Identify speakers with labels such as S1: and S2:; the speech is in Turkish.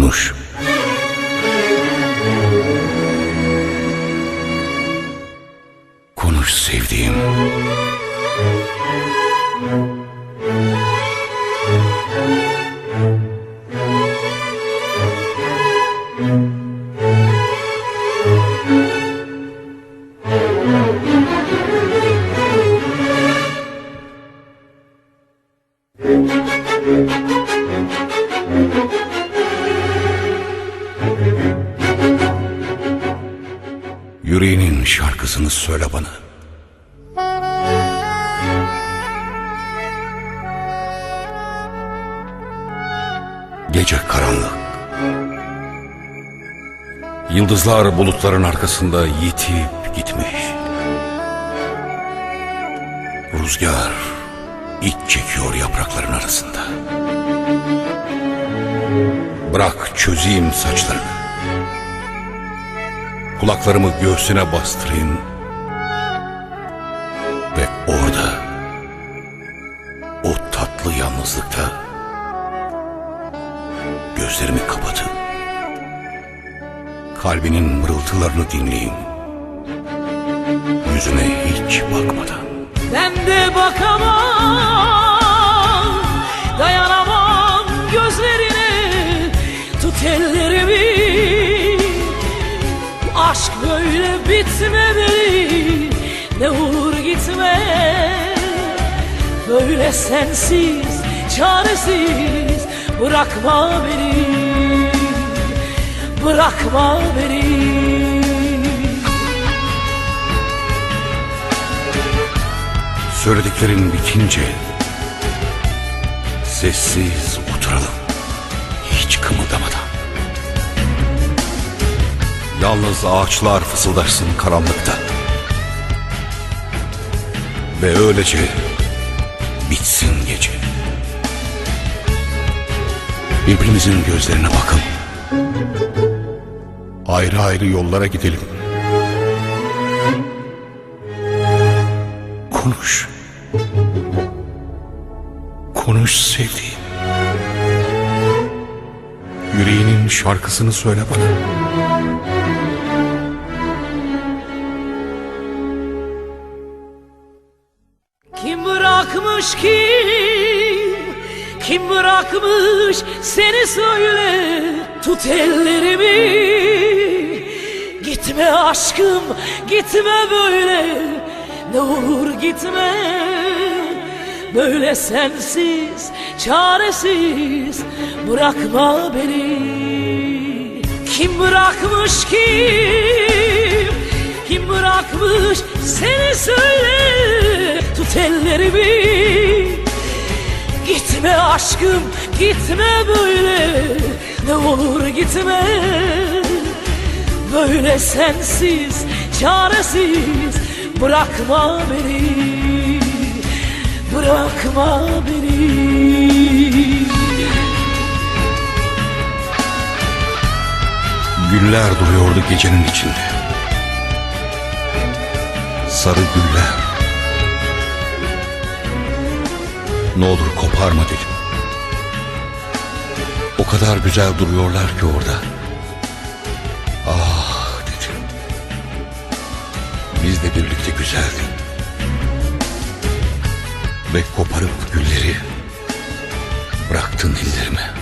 S1: Konuş. Konuş sevdiğim. Yüreğinin şarkısını söyle bana. Gece karanlık. Yıldızlar bulutların arkasında yitip gitmiş. Rüzgar iç çekiyor yaprakların arasında. Bırak çözeyim saçlarını. Kulaklarımı göğsüne bastırayım. Ve orada o tatlı yalnızlıkta gözlerimi kapatıp kalbinin mırıltılarını dinleyeyim. Yüzüne hiç bakmadan.
S2: Ben de bakamam Böyle sensiz Çaresiz Bırakma beni Bırakma beni
S1: Söylediklerin bitince sessiz oturalım. Hiç kımıldamadan. Yalnız ağaçlar fısıldaşsın karanlıkta. Ve öylece bitsin gece. Birbirimizin gözlerine bakın. Ayrı ayrı yollara gidelim. Konuş. Konuş sevdiğim. Yüreğinin şarkısını söyle bana.
S2: Bırakmış kim? Kim bırakmış? Seni söyle Tut ellerimi. Gitme aşkım gitme böyle. Ne olur gitme. Böyle sensiz çaresiz Bırakma beni. Kim bırakmış kim? Kim bırakmış? Seni söyle Tut ellerimi. Gitme aşkım gitme böyle. Ne olur gitme. Böyle sensiz çaresiz. Bırakma beni Bırakma beni.
S1: Güller duruyordu gecenin içinde. Sarı güller. Ne olur koparma dedim. O kadar güzel duruyorlar ki orada. Ah dedim. Biz de birlikte güzeldik. Ve koparıp gülleri bıraktın ellerime.